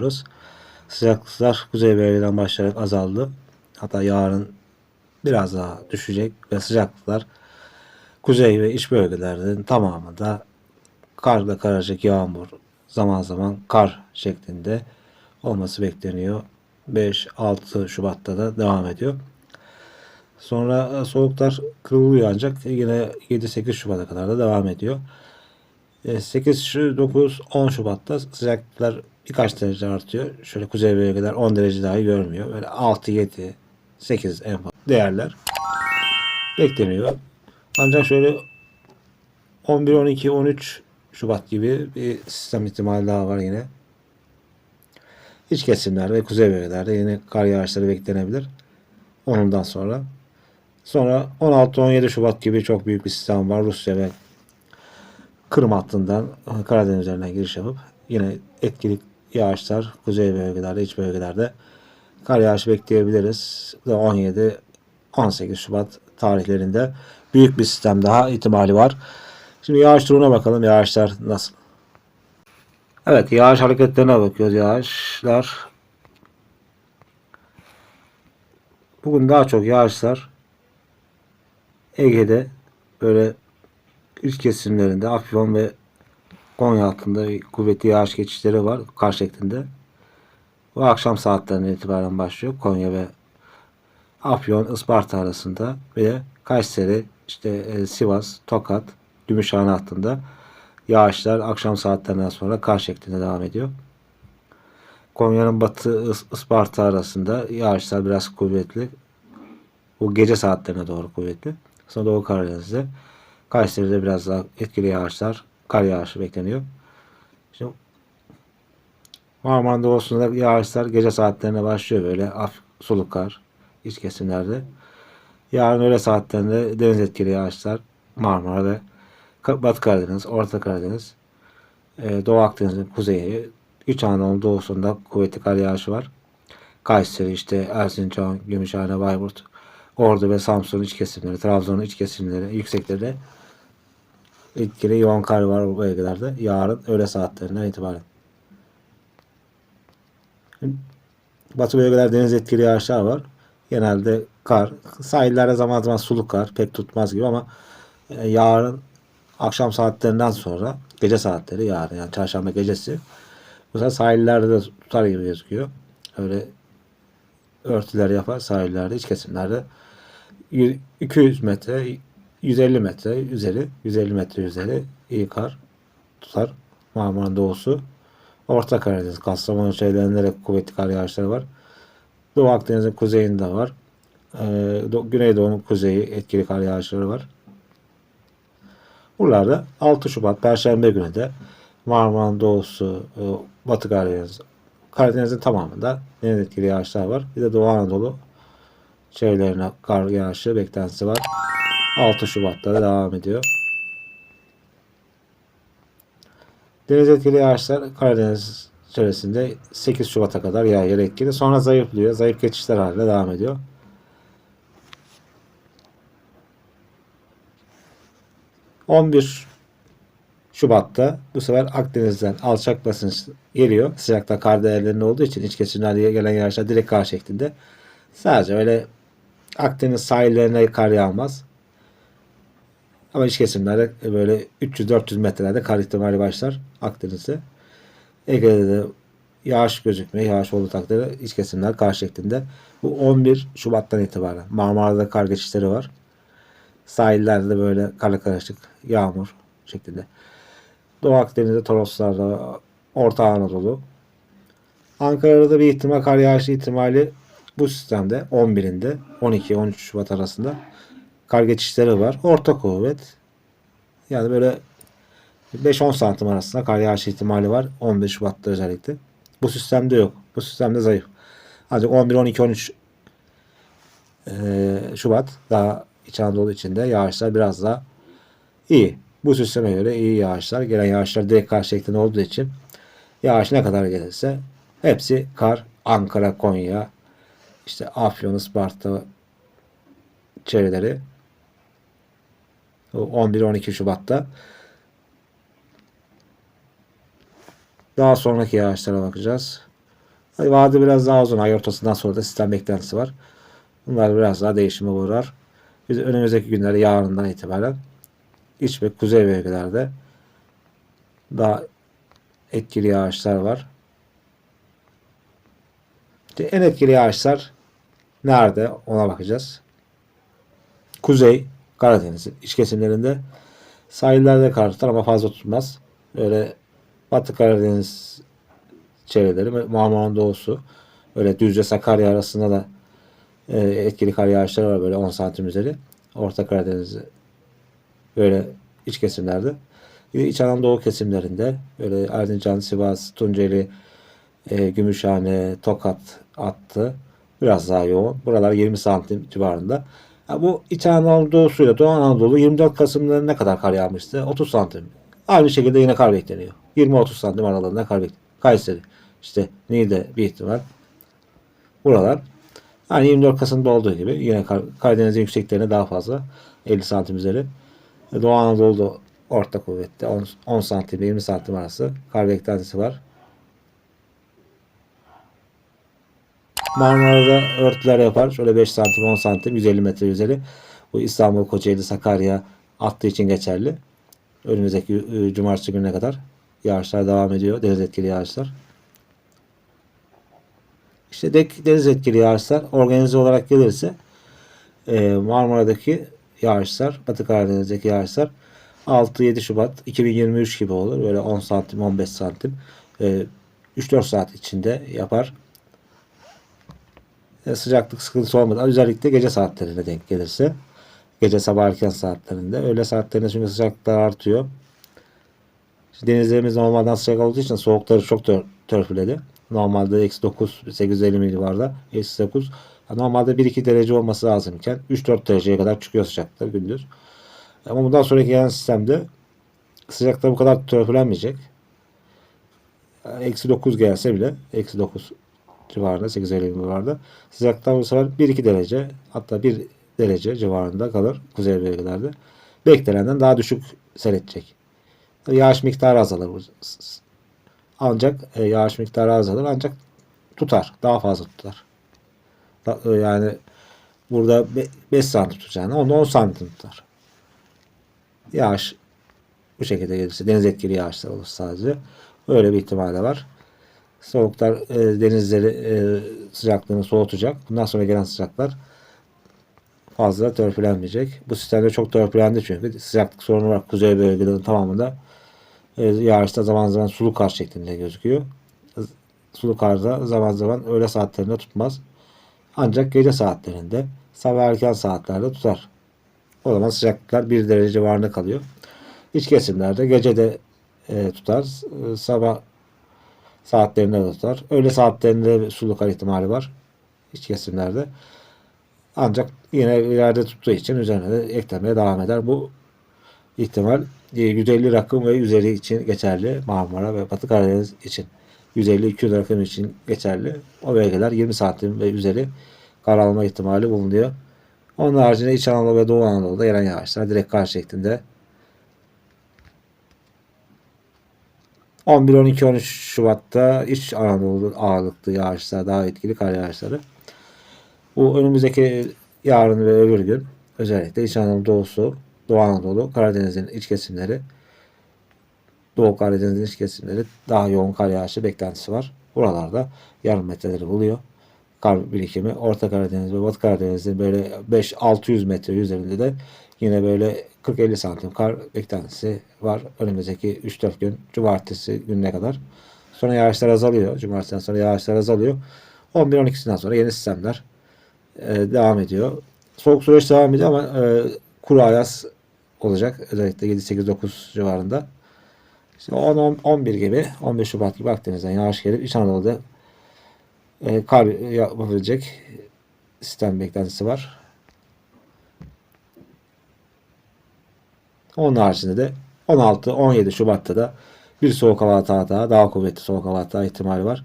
görüyoruz. Sıcaklıklar kuzey bölgeden başlayarak azaldı. Hatta yarın biraz daha düşecek ve sıcaklıklar kuzey ve iç bölgelerin tamamında karla karışık yağmur, zaman zaman kar şeklinde olması bekleniyor. 5-6 Şubat'ta da devam ediyor. Sonra e, soğuklar kırılıyor ancak yine 7-8 Şubat'a kadar da devam ediyor. E, 8, şu 9, 10 Şubat'ta sıcaklıklar birkaç derece artıyor. Şöyle kuzey bölgeler 10 derece dahi görmüyor. Böyle 6, 7, 8 en fazla değerler bekleniyor. Ancak şöyle 11, 12, 13 Şubat gibi bir sistem ihtimali daha var yine. İç kesimlerde ve kuzey bölgelerde yine kar yağışları beklenebilir. Onundan sonra. Sonra 16-17 Şubat gibi çok büyük bir sistem var. Rusya ve Kırım hattından Karadeniz üzerinden giriş yapıp yine etkili yağışlar kuzey bölgelerde, iç bölgelerde kar yağışı bekleyebiliriz. Bu da 17-18 Şubat tarihlerinde büyük bir sistem daha ihtimali var. Şimdi yağış durumuna bakalım. Yağışlar nasıl? Evet yağış hareketlerine bakıyoruz. Yağışlar bugün daha çok yağışlar Ege'de böyle üst kesimlerinde Afyon ve Konya hattında kuvvetli yağış geçişleri var kar şeklinde. Bu akşam saatlerinden itibaren başlıyor Konya ve Afyon, Isparta arasında ve Kayseri, işte e, Sivas, Tokat, Gümüşhane hattında yağışlar akşam saatlerinden sonra kar şeklinde devam ediyor. Konya'nın batı Is- Isparta arasında yağışlar biraz kuvvetli. Bu gece saatlerine doğru kuvvetli. Sonra Doğu Karadeniz'de Kayseri'de biraz daha etkili yağışlar, kar yağışı bekleniyor. Şimdi Marmara Doğusu'nda yağışlar gece saatlerine başlıyor böyle hafif sulu kar iç kesimlerde. Yarın öğle saatlerinde deniz etkili yağışlar Marmara ve Batı Karadeniz, Orta Karadeniz, e, Doğu Akdeniz'in kuzeyi, İç Anadolu doğusunda kuvvetli kar yağışı var. Kayseri, işte Erzincan, Gümüşhane, Bayburt, Ordu ve Samsun iç kesimleri, Trabzon'un iç kesimleri, yüksekleri etkili yoğun kar var bölgelerde. Yarın öğle saatlerinden itibaren. Batı bölgelerde deniz etkili yağışlar var. Genelde kar. Sahillerde zaman zaman sulu kar. Pek tutmaz gibi ama e, yarın akşam saatlerinden sonra gece saatleri yarın yani çarşamba gecesi bu sefer sahillerde de tutar gibi gözüküyor. Öyle örtüler yapar sahillerde iç kesimlerde 100 200 metre 150 metre üzeri 150 metre üzeri iyi kar tutar Marmara'nın doğusu Orta Karadeniz, Kastamonu de kuvvetli kar yağışları var. Doğu Akdeniz'in kuzeyinde var. Ee, Do- Güneydoğu'nun kuzeyi etkili kar yağışları var. Buralarda 6 Şubat Perşembe günü de Marmara'nın doğusu, e, Batı Karadeniz, Karadeniz'in tamamında deniz etkili yağışlar var. Bir de Doğu Anadolu şeylerine kar yağışı beklentisi var. 6 Şubat'ta da devam ediyor. Deniz etkili yağışlar Karadeniz çevresinde 8 Şubat'a kadar yağıyor etkili. Sonra zayıflıyor. Zayıf geçişler halinde devam ediyor. ...11 Şubat'ta bu sefer Akdeniz'den alçak basınç geliyor. Sıcakta kar değerlerinde olduğu için iç kesimlerde gelen yağışlar direkt kar şeklinde. Sadece öyle Akdeniz sahillerine kar yağmaz. Ama iç kesimlerde böyle 300-400 metrelerde kar ihtimali başlar Akdeniz'de. Ege'de de yağış gözükmüyor. Yağış olduğu takdirde iç kesimler kar şeklinde. Bu 11 Şubat'tan itibaren. Marmara'da kar geçişleri var. Sahillerde böyle karla karışık yağmur şeklinde. Doğu Akdeniz'de Toroslar'da Orta Anadolu. Ankara'da bir ihtimal kar yağışı ihtimali bu sistemde 11'inde 12-13 Şubat arasında kar geçişleri var. Orta kuvvet. Yani böyle 5-10 santim arasında kar yağışı ihtimali var. 15 Şubat'ta özellikle. Bu sistemde yok. Bu sistemde zayıf. Ancak 11, 12, 13 eee, Şubat daha İç Anadolu içinde yağışlar biraz daha iyi. Bu sisteme göre iyi yağışlar. Gelen yağışlar direkt kar şeklinde olduğu için yağış ne kadar gelirse hepsi kar. Ankara, Konya, işte Afyon, Isparta çevreleri 11-12 Şubat'ta daha sonraki yağışlara bakacağız. Vade biraz daha uzun. Ay ortasından sonra da sistem beklentisi var. Bunlar biraz daha değişime uğrar. Biz önümüzdeki günlerde yarından itibaren iç ve kuzey bölgelerde daha etkili yağışlar var. İşte en etkili yağışlar nerede ona bakacağız. Kuzey Karadeniz iç kesimlerinde sahillerde kar tutar ama fazla tutmaz. Öyle Batı Karadeniz çevreleri Marmara'nın doğusu öyle Düzce Sakarya arasında da e, etkili kar yağışları var böyle 10 santim üzeri. Orta Karadeniz böyle iç kesimlerde. Bir İç Anadolu kesimlerinde böyle Erzincan, Sivas, Tunceli, e, Gümüşhane, Tokat attı. Biraz daha yoğun. Buralar 20 santim civarında. Ya bu İç Anadolu'suyla Doğu Anadolu 24 Kasım'da ne kadar kar yağmıştı? 30 santim. Aynı şekilde yine kar bekleniyor. 20-30 santim aralığında kar bekleniyor. Kayseri, işte Niğde bir ihtimal. Buralar. Hani 24 Kasım'da olduğu gibi yine Kar- Karadeniz'in yükseklerine daha fazla. 50 santim üzeri. Doğu Anadolu'da orta kuvvette 10, 10 santim 20 santim arası kar beklentisi var. Marmara'da örtüler yapar. Şöyle 5 santim 10 santim 150 metre üzeri. Bu İstanbul, Kocaeli, Sakarya attığı için geçerli. Önümüzdeki e, cumartesi gününe kadar yağışlar devam ediyor. Deniz etkili yağışlar. İşte dek- deniz etkili yağışlar organize olarak gelirse e, Marmara'daki yağışlar, Batı Karadeniz'deki yağışlar 6-7 Şubat 2023 gibi olur. Böyle 10 santim, 15 santim. E, 3-4 saat içinde yapar. E, sıcaklık sıkıntısı olmadan özellikle gece saatlerine denk gelirse gece sabah erken saatlerinde öğle saatlerinde çünkü sıcaklıklar artıyor. Denizlerimiz normalden sıcak olduğu için soğukları çok tör, törpüledi. Normalde eksi 9, 850 mil civarında. Eksi 9. Normalde 1-2 derece olması lazımken 3-4 dereceye kadar çıkıyor sıcaklıklar gündüz. Ama bundan sonraki gelen sistemde sıcaklıklar bu kadar törpülenmeyecek. Eksi 9 gelse bile eksi 9 civarında 850 civarında sıcaklıklar bu sefer 1-2 derece hatta 1 derece civarında kalır kuzey bölgelerde. Beklenenden daha düşük seyredecek. Yağış miktarı azalır. Ancak e, yağış miktarı azalır ancak tutar. Daha fazla tutar. E, Yani burada 5 santim tutacağını onda 10 santim tutar. Yağış bu şekilde gelirse deniz etkili yağışlar olur sadece. Öyle bir ihtimal de var. Soğuklar e, denizleri e, sıcaklığını soğutacak. Bundan sonra gelen sıcaklar fazla törpülenmeyecek. Bu sistemde çok törpülendi çünkü sıcaklık sorunu var kuzey bölgelerinin tamamında. E, yağışta zaman zaman sulu kar şeklinde gözüküyor. Sulu karda zaman zaman öğle saatlerinde tutmaz. Ancak gece saatlerinde sabah erken saatlerde tutar. O zaman sıcaklıklar 1 derece civarında kalıyor. İç kesimlerde gece de e, tutar. E, sabah saatlerinde de tutar. Öğle saatlerinde sulu kar ihtimali var. İç kesimlerde. Ancak yine ileride tuttuğu için üzerine de eklemeye devam eder. Bu ihtimal e, 150 rakım ve üzeri için geçerli. Marmara ve Batı Karadeniz için. 150-200 rakım için geçerli. O bölgeler 20 santim ve üzeri kar alma ihtimali bulunuyor. Onun haricinde İç Anadolu ve Doğu Anadolu'da gelen yağışlar direkt kar şeklinde 11, 12, 13 Şubat'ta İç Anadolu ağırlıklı yağışlar daha etkili kar yağışları. Bu önümüzdeki yarın ve öbür gün özellikle İç Anadolu doğusu, Doğu Anadolu, Karadeniz'in iç kesimleri, Doğu Karadeniz'in iç kesimleri daha yoğun kar yağışı beklentisi var. Buralarda yarım metreleri buluyor. Kar birikimi Orta Karadeniz ve Batı Karadeniz'in böyle 5-600 metre üzerinde de yine böyle 40-50 santim kar beklentisi var. Önümüzdeki 3-4 gün cumartesi gününe kadar. Sonra yağışlar azalıyor. Cumartesiden sonra yağışlar azalıyor. 11-12'sinden sonra yeni sistemler e, devam ediyor. Soğuk süreç devam ediyor ama e, kuru ayaz olacak. Özellikle 7-8-9 civarında. İşte 10-11 gibi 15 Şubat gibi Akdeniz'den yağış gelip İç Anadolu'da e, kar yapabilecek sistem beklentisi var. Onun haricinde de 16-17 Şubat'ta da bir soğuk hava hata daha, daha kuvvetli soğuk hava hata ihtimali var.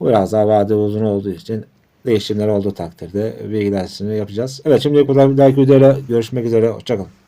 Biraz daha vade uzun olduğu için değişimler olduğu takdirde bilgilerini yapacağız. Evet şimdi bu kadar bir dahaki videoda görüşmek üzere. Hoşçakalın.